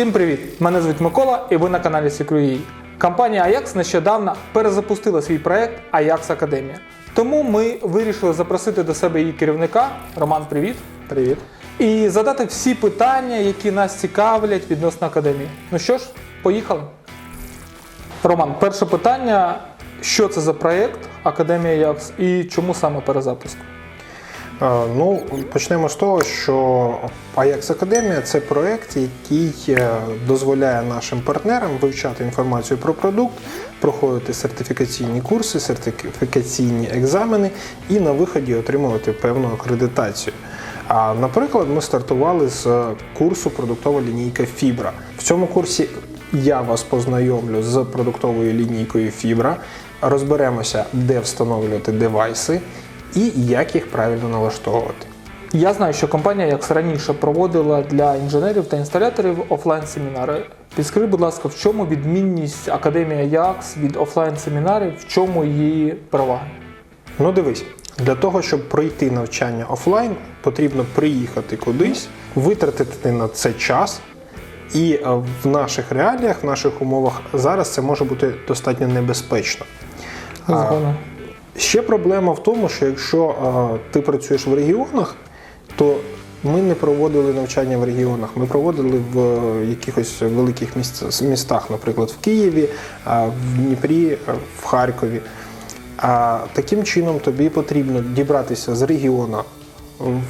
Всім привіт! Мене звуть Микола і ви на каналі Secure.ua. Компанія Ajax нещодавно перезапустила свій проект Ajax Академія. Тому ми вирішили запросити до себе її керівника. Роман, привіт! Привіт. І задати всі питання, які нас цікавлять відносно академії. Ну що ж, поїхали. Роман, перше питання: що це за проект Академія Ajax і чому саме перезапуск? Ну, почнемо з того, що Ajax Академія це проект, який е, дозволяє нашим партнерам вивчати інформацію про продукт, проходити сертифікаційні курси, сертифікаційні екзамени і на виході отримувати певну акредитацію. А, наприклад, ми стартували з курсу продуктова лінійка Фібра. В цьому курсі я вас познайомлю з продуктовою лінійкою Фібра, розберемося, де встановлювати девайси і як їх правильно налаштовувати. Я знаю, що компанія Ajax раніше проводила для інженерів та інсталяторів офлайн семінари. Підскажи, будь ласка, в чому відмінність Академії Ajax від офлайн семінарів, в чому її переваги? Ну дивись, для того, щоб пройти навчання офлайн, потрібно приїхати кудись, витратити на це час. І е, в наших реаліях, в наших умовах зараз це може бути достатньо небезпечно. Згодом. Ще проблема в тому, що якщо ти працюєш в регіонах, то ми не проводили навчання в регіонах. Ми проводили в е, якихось великих містах, наприклад, в Києві, в Дніпрі, е, в Харкові. А таким чином тобі потрібно дібратися з регіону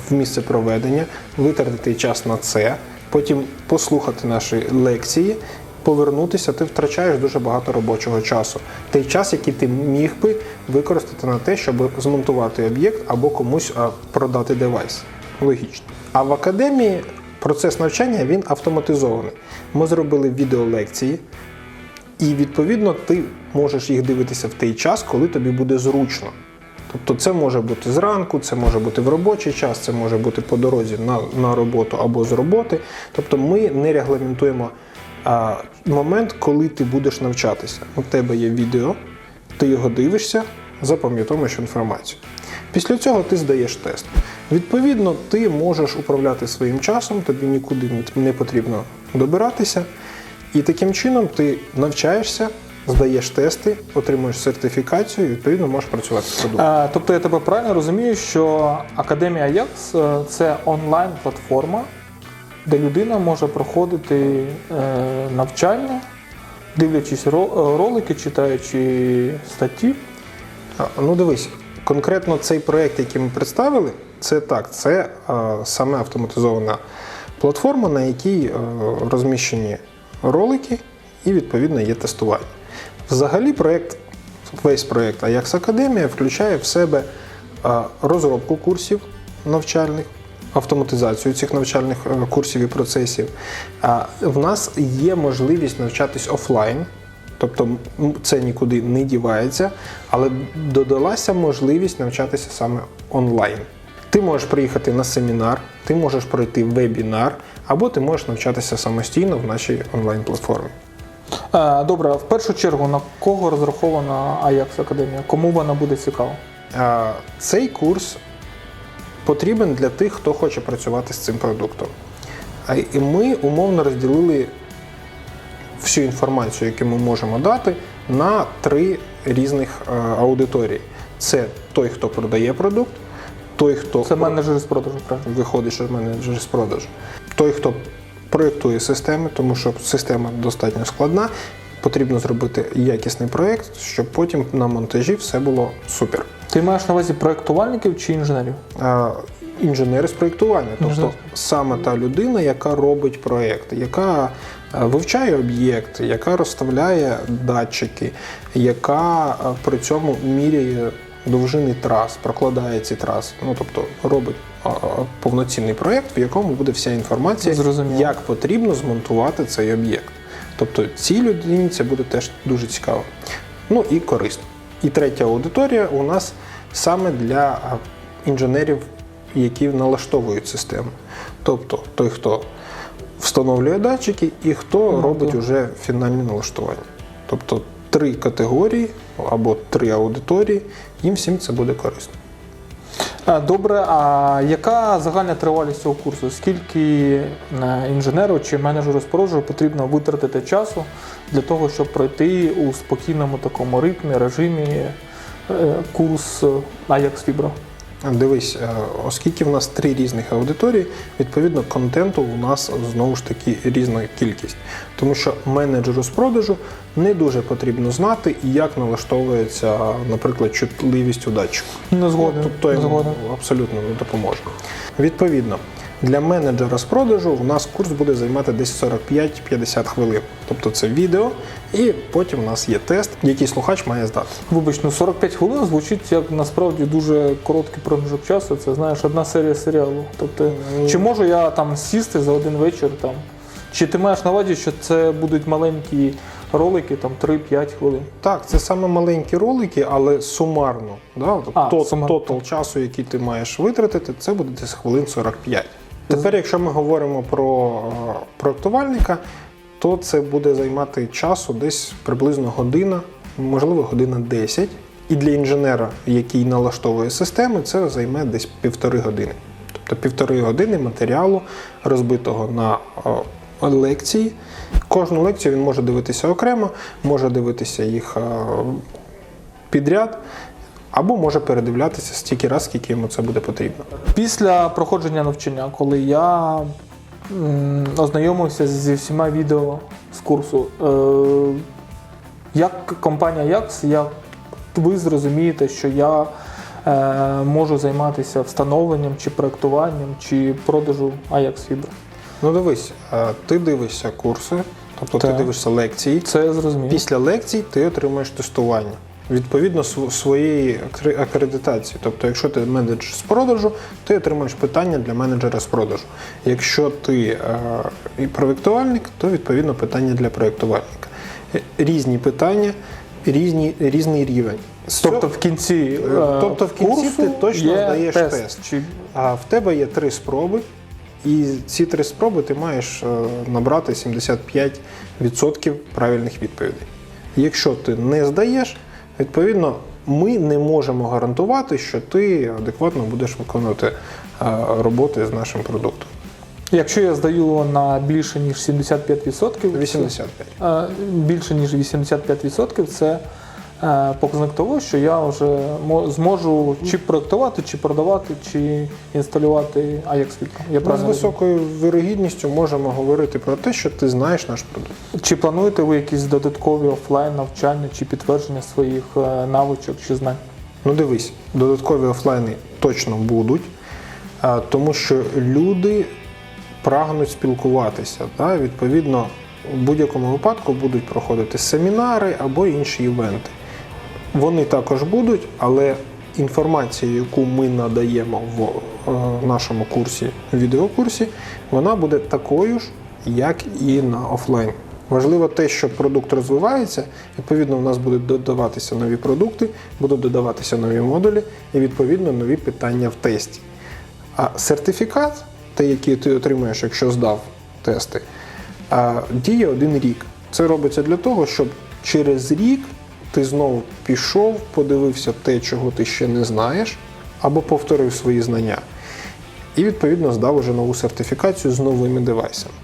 в місце проведення, витратити час на це, потім послухати наші лекції, повернутися, ти втрачаєш дуже багато робочого часу. Той час, який ти міг би використати на те, щоб змонтувати об'єкт або комусь продати девайс. Логічно. А в академії процес навчання він автоматизований. Ми зробили відеолекції, і відповідно ти можеш їх дивитися в той час, коли тобі буде зручно. Тобто це може бути зранку, це може бути в робочий час, це може бути по дорозі на, на роботу або з роботи. Тобто ми не регламентуємо а, момент, коли ти будеш навчатися. У тебе є відео, ти його дивишся, запам'ятовуєш інформацію. Після цього ти здаєш тест. Відповідно, ти можеш управляти своїм часом, тобі нікуди не- потрібно добиратися. І таким чином ти навчаєшся, здаєш тести, отримуєш сертифікацію і відповідно можеш працювати з продуктом. Тобто я тебе правильно розумію, що Академія Ajax е, це онлайн-платформа, де людина може проходити е, навчання, дивлячись е, ролики, читаючи статті. Ну дивись, конкретно цей проект, який ми представили, це так, це е, саме автоматизована платформа, на якій розміщені ролики і відповідно є тестування. Взагалі, проект, весь проект Ajax Академія включає в себе розробку курсів навчальних. Автоматизацію цих навчальних е, курсів і процесів. В нас є можливість навчатись офлайн, Тобто це нікуди не дівається, але додалася можливість навчатися саме онлайн. Ти можеш приїхати на семінар, ти можеш пройти вебінар, або ти можеш навчатися самостійно в нашій онлайн-платформі. Е, Добре, в першу чергу, на кого розрахована Ajax Академія? Кому вона буде цікава? Цей курс потрібен для тих, хто хоче працювати з цим продуктом. І ми умовно розділили всю інформацію, яку ми можемо дати, на три різних е, аудиторії. Це той, хто продає продукт, той, хто Це менеджери з продажу, правильно? виходить, що менеджер з продажу, той, хто проєктує системи, тому що система достатньо складна. Потрібно зробити якісний проєкт, щоб потім на монтажі все було супер. Ти маєш на увазі проєктувальників чи інженерів? А, інженери з проєктування, тобто саме та людина, яка робить проєкт, яка е, вивчає об'єкт, яка розставляє датчики, яка е, при цьому міряє довжини трас, прокладає ці траси. Ну тобто робить а, повноцінний проєкт, в якому буде вся інформація, Зрозуміло. як потрібно змонтувати цей об'єкт. Тобто цій людині це буде теж дуже цікаво. Ну і корисно. І третя аудиторія у нас саме для інженерів, які налаштовують систему. Тобто той, хто встановлює датчики, і хто Ну, робить то. уже фінальне налаштування. Тобто три категорії або три аудиторії, їм всім це буде корисно. Е, Добре, а яка загальна тривалість цього курсу? Скільки е, інженеру чи менеджеру з продажу потрібно витратити часу для того, щоб пройти у спокійному такому ритмі, режимі е, курс Ajax Fibro? Дивись, е, оскільки в нас три різних аудиторії, відповідно, контенту у нас знову ж таки різна кількість. Тому що менеджеру з продажу не дуже потрібно знати, як налаштовується, наприклад, чутливість у датчику. Не згоден. Тобто йому абсолютно не допоможе. Відповідно, для менеджера з продажу у нас курс буде займати десь 45-50 хвилин. Тобто це відео, і потім у нас є тест, який слухач має здати. Вибач, ну 45 хвилин звучить як насправді дуже короткий проміжок часу. Це знаєш одна серія серіалу. Тобто, чи можу я там сісти за один вечір там? Чи ти маєш на увазі, що це будуть маленькі ролики, там 3-5 хвилин? Так, це саме маленькі ролики, але сумарно. Да? Тобто А, тот- сумарно. тотал часу, який ти маєш витратити, це буде десь хвилин 45. Тепер, якщо ми говоримо про е, проектувальника, то це буде займати часу десь приблизно година, можливо, година 10. І для інженера, який налаштовує системи, це займе десь півтори години. Тобто півтори години матеріалу, розбитого на е, лекції. Кожну лекцію він може дивитися окремо, може дивитися їх е, підряд, або може передивлятися стільки раз, скільки йому це буде потрібно. Після проходження навчання, коли я ознайомився зі всіма відео з курсу, е, як компанія Yax, як ви зрозумієте, що я е, можу займатися встановленням чи проектуванням, чи продажу Ajax Fibro? Ну дивись, е, ти дивишся курси, тобто Так. ти дивишся лекції. Це я зрозумів. Після лекцій ти отримуєш тестування. Відповідно своєї акредитації. Тобто, якщо ти менеджер з продажу, ти отримуєш питання для менеджера з продажу. Якщо ти е, проєктувальник, то відповідно питання для проєктувальника. Е, Різні питання, різні, різний рівень. Тобто в кінці, е, тобто в кінці курсу ти точно є здаєш тест. тест. Чи А в тебе є три спроби, і ці три спроби ти маєш е, набрати 75% правильних відповідей. Якщо ти не здаєш, відповідно, ми не можемо гарантувати, що ти адекватно будеш виконувати е, роботи з нашим продуктом. Якщо я здаю на більше ніж 75%, 85%. більше ніж 85% це е, показник того, що я вже мо- зможу чи проектувати, чи продавати, чи інсталювати Ajax. Я Ми з високою вирогідністю можемо говорити про те, що ти знаєш наш продукт. Чи плануєте ви якісь додаткові офлайн навчання чи підтвердження своїх е, навичок чи знань? Ну дивись, додаткові офлайни точно будуть, тому що люди прагнуть спілкуватися. Да? Відповідно, у будь-якому випадку будуть проходити семінари або інші івенти. Вони також будуть, але інформація, яку ми надаємо в е, нашому курсі, відеокурсі, вона буде такою ж, як і на офлайн. Важливо те, що продукт розвивається, відповідно, у нас будуть додаватися нові продукти, будуть додаватися нові модулі і відповідно нові питання в тесті. А сертифікат, той, який ти отримуєш, якщо здав тести, діє один рік. Це робиться для того, щоб через рік ти знову пішов, подивився те, чого ти ще не знаєш, або повторив свої знання. І відповідно здав уже нову сертифікацію з новими девайсами.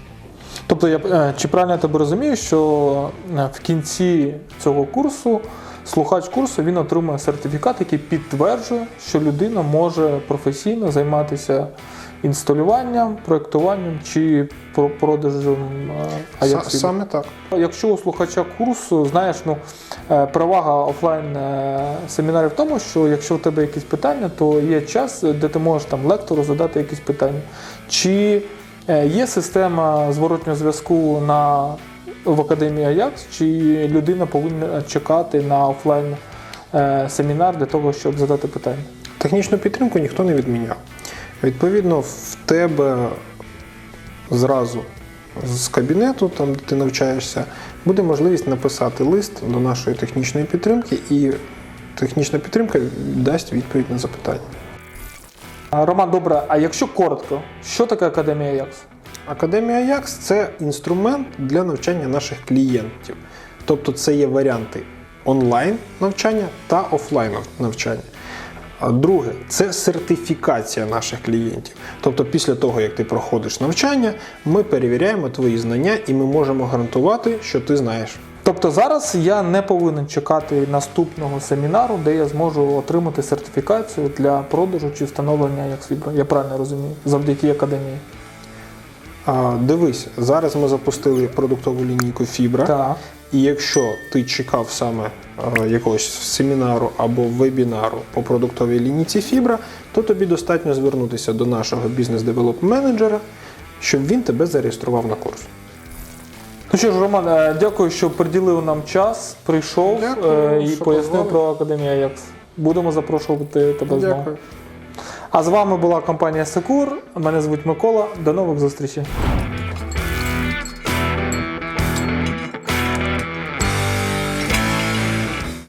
Тобто, я е, чи правильно я тебе розумію, що е, в кінці цього курсу слухач курсу він отримує сертифікат, який підтверджує, що людина може професійно займатися інсталюванням, проєктуванням чи продажем е, Ajax Саме так. Якщо у слухача курсу, знаєш, ну е, перевага офлайн е, семінарів в тому, що якщо у тебе якісь питання, то є час, де ти можеш там лектору задати якісь питання. Чи е, є система зворотнього зв'язку на в академії Ajax, чи людина повинна чекати на офлайн е, семінар для того, щоб задати питання? Технічну підтримку ніхто не відміняв. Відповідно, в тебе зразу з кабінету, там де ти навчаєшся, буде можливість написати лист до нашої технічної підтримки, і технічна підтримка дасть відповідь на запитання. Роман, добре, а якщо коротко, що таке академія Ajax? Академія Ajax – це інструмент для навчання наших клієнтів. Тобто це є варіанти онлайн навчання та офлайн навчання. Друге це сертифікація наших клієнтів. Тобто, після того, як ти проходиш навчання, ми перевіряємо твої знання і ми можемо гарантувати, що ти знаєш. Тобто зараз я не повинен чекати наступного семінару, де я зможу отримати сертифікацію для продажу чи встановлення як. Я правильно розумію, завдяки академії. А, дивись, зараз ми запустили продуктову лінійку Фібра. Так. І якщо ти чекав саме е, якогось семінару або вебінару по продуктовій лінійці Фібра, то тобі достатньо звернутися до нашого бізнес-девелоп-менеджера, щоб він тебе зареєстрував на курс. Ну що ж, Роман, е, дякую, що приділив нам час, прийшов Дякую, е, і що пояснив позвали. про Академію Аякс. Будемо запрошувати тебе знову. Дякую. А з вами була компанія Секур. Мене звуть Микола. До нових зустрічей.